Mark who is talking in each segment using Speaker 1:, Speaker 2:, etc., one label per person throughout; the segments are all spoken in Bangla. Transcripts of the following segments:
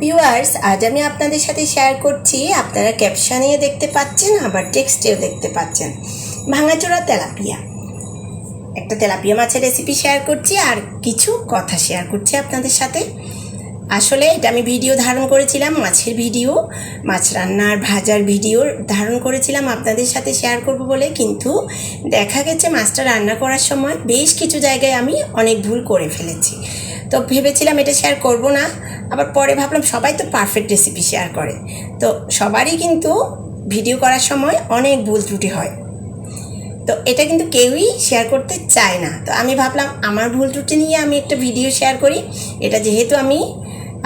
Speaker 1: ভিউয়ার্স আজ আমি আপনাদের সাথে শেয়ার করছি। আপনারা ক্যাপশানে দেখতে পাচ্ছেন, আবার টেক্সটেও দেখতে পাচ্ছেন। ভাঙাচোরা তেলাপিয়া। একটা তেলাপিয়া মাছের রেসিপি শেয়ার করছি, আর কিছু কথা শেয়ার করছি আপনাদের সাথে। আসলে এটা আমি ভিডিও ধারণ করেছিলাম, মাছের ভিডিও, মাছ রান্নার ভাজার ভিডিও ধারণ করেছিলাম আপনাদের সাথে শেয়ার করব বলে। কিন্তু দেখা গেছে মাছটা রান্না করার সময় বেশ কিছু জায়গায় আমি অনেক ভুল করে ফেলেছি। তো ভেবেছিলাম এটা শেয়ার করব না, আবার পরে ভাবলাম সবাই তো পারফেক্ট রেসিপি শেয়ার করে। তো সবারই কিন্তু ভিডিও করার সময় অনেক ভুল ত্রুটি হয়। তো এটা কিন্তু কেউই শেয়ার করতে চায় না। তো আমি ভাবলাম আমার ভুল ত্রুটি নিয়ে আমি একটা ভিডিও শেয়ার করি। এটা যেহেতু আমি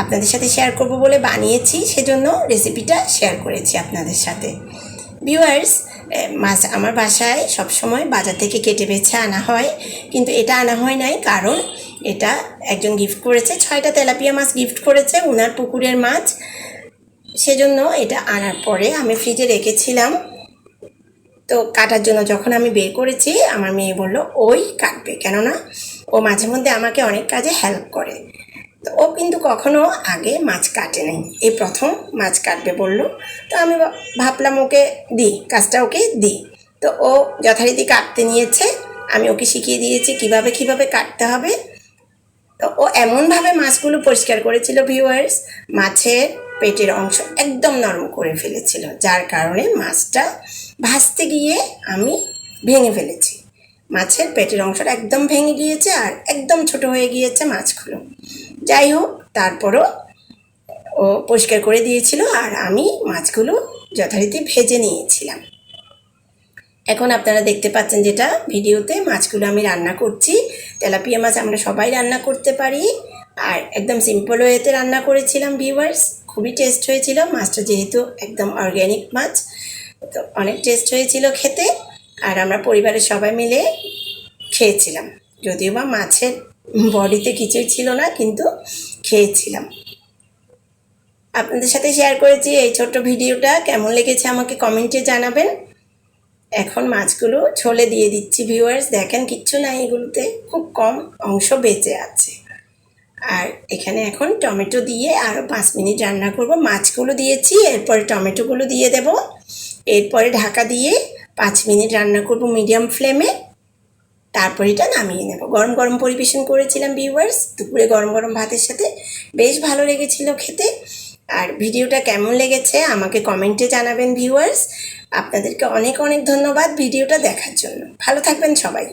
Speaker 1: আপনাদের সাথে শেয়ার করব বলে বানিয়েছি, সেজন্য রেসিপিটা শেয়ার করেছি আপনাদের সাথে। ভিউয়ার্স মাছ আমার বাসায় সবসময় বাজার থেকে কেটে বেছে আনা হয়, কিন্তু এটা আনা হয় নাই কারণ এটা একজন গিফট করেছে, ছয়টা তেলাপিয়া মাছ গিফট করেছে ওনার পুকুরের মাছ। সেজন্য এটা আনার পরে আমি ফ্রিজে রেখেছিলাম। তো কাটার জন্য যখন আমি বের করেছি, আমার মেয়ে বলল, ওই কাটবে। কেননা ও মাঝে মধ্যে আমাকে অনেক কাজে হেল্প করে। তো ও কিন্তু কখনো আগে মাছ কাটে নাই। এই প্রথম মাছ কাটবে বলল। তো আমি ভাবলাম ওকে দিই, কাজটা ওকে দিই। তো ও যথারীতি কাটতে নিয়েছে। আমি ওকে শিখিয়ে দিয়েছি কীভাবে কীভাবে কাটতে হবে। তো ও এমনভাবে মাছগুলো পরিষ্কার করেছিল ভিউয়ার্স মাছের পেটের অংশ একদম নরম করে ফেলেছিল, যার কারণে মাছটা ভাজতে গিয়ে আমি ভেঙে ফেলেছি। মাছের পেটের অংশটা একদম ভেঙে গিয়েছে আর একদম ছোট হয়ে গিয়েছে মাছগুলো। যাই হোক, তারপরও ও পরিষ্কার করে দিয়েছিল আর আমি মাছগুলো যথারীতি ভেজে নিয়েছিলাম। এখন আপনারা দেখতে পাচ্ছেন যেটা ভিডিওতে মাছগুলো আমি রান্না করছি। তেলাপিয়া মাছ আমরা সবাই রান্না করতে পারি। আর একদম সিম্পল ওয়েতে রান্না করেছিলাম ভিউয়ার্স খুবই টেস্ট হয়েছিল। মাছটা যেহেতু একদম অর্গ্যানিক মাছ অনেক টেস্ট হয়েছিল খেতে আর আমরা পরিবারের সবাই মিলে খেয়েছিলাম। যদিও বা মাছের বডিতে কিছুই ছিল না, কিন্তু খেয়েছিলাম। আপনাদের সাথে শেয়ার করেছি এই ছোট্ট ভিডিওটা। কেমন লেগেছে আমাকে কমেন্টে জানাবেন। এখন মাছগুলো ছোলে দিয়ে দিচ্ছি ভিউয়ার্স দেখেন, কিচ্ছু নাই এগুলোতে। খুব কম অংশ বেঁচে আছে। আর এখানে এখন টমেটো দিয়ে আরও পাঁচ মিনিট রান্না করব। মাছগুলো দিয়েছি, এরপরে টমেটোগুলো দিয়ে দেব। এরপরে ঢাকা দিয়ে পাঁচ মিনিট রান্না করব মিডিয়াম ফ্লেমে। তারপর এটা নামিয়ে নেব। গরম গরম পরিবেশন করেছিলাম ভিউয়ার্স দুপুরে গরম গরম ভাতের সাথে। বেশ ভালো লেগেছিল খেতে। আর ভিডিওটা কেমন লেগেছে আমাকে কমেন্টে জানাবেন ভিউয়ার্স আপনাদেরকে অনেক অনেক ধন্যবাদ ভিডিওটা দেখার জন্য। ভালো থাকবেন সবাই।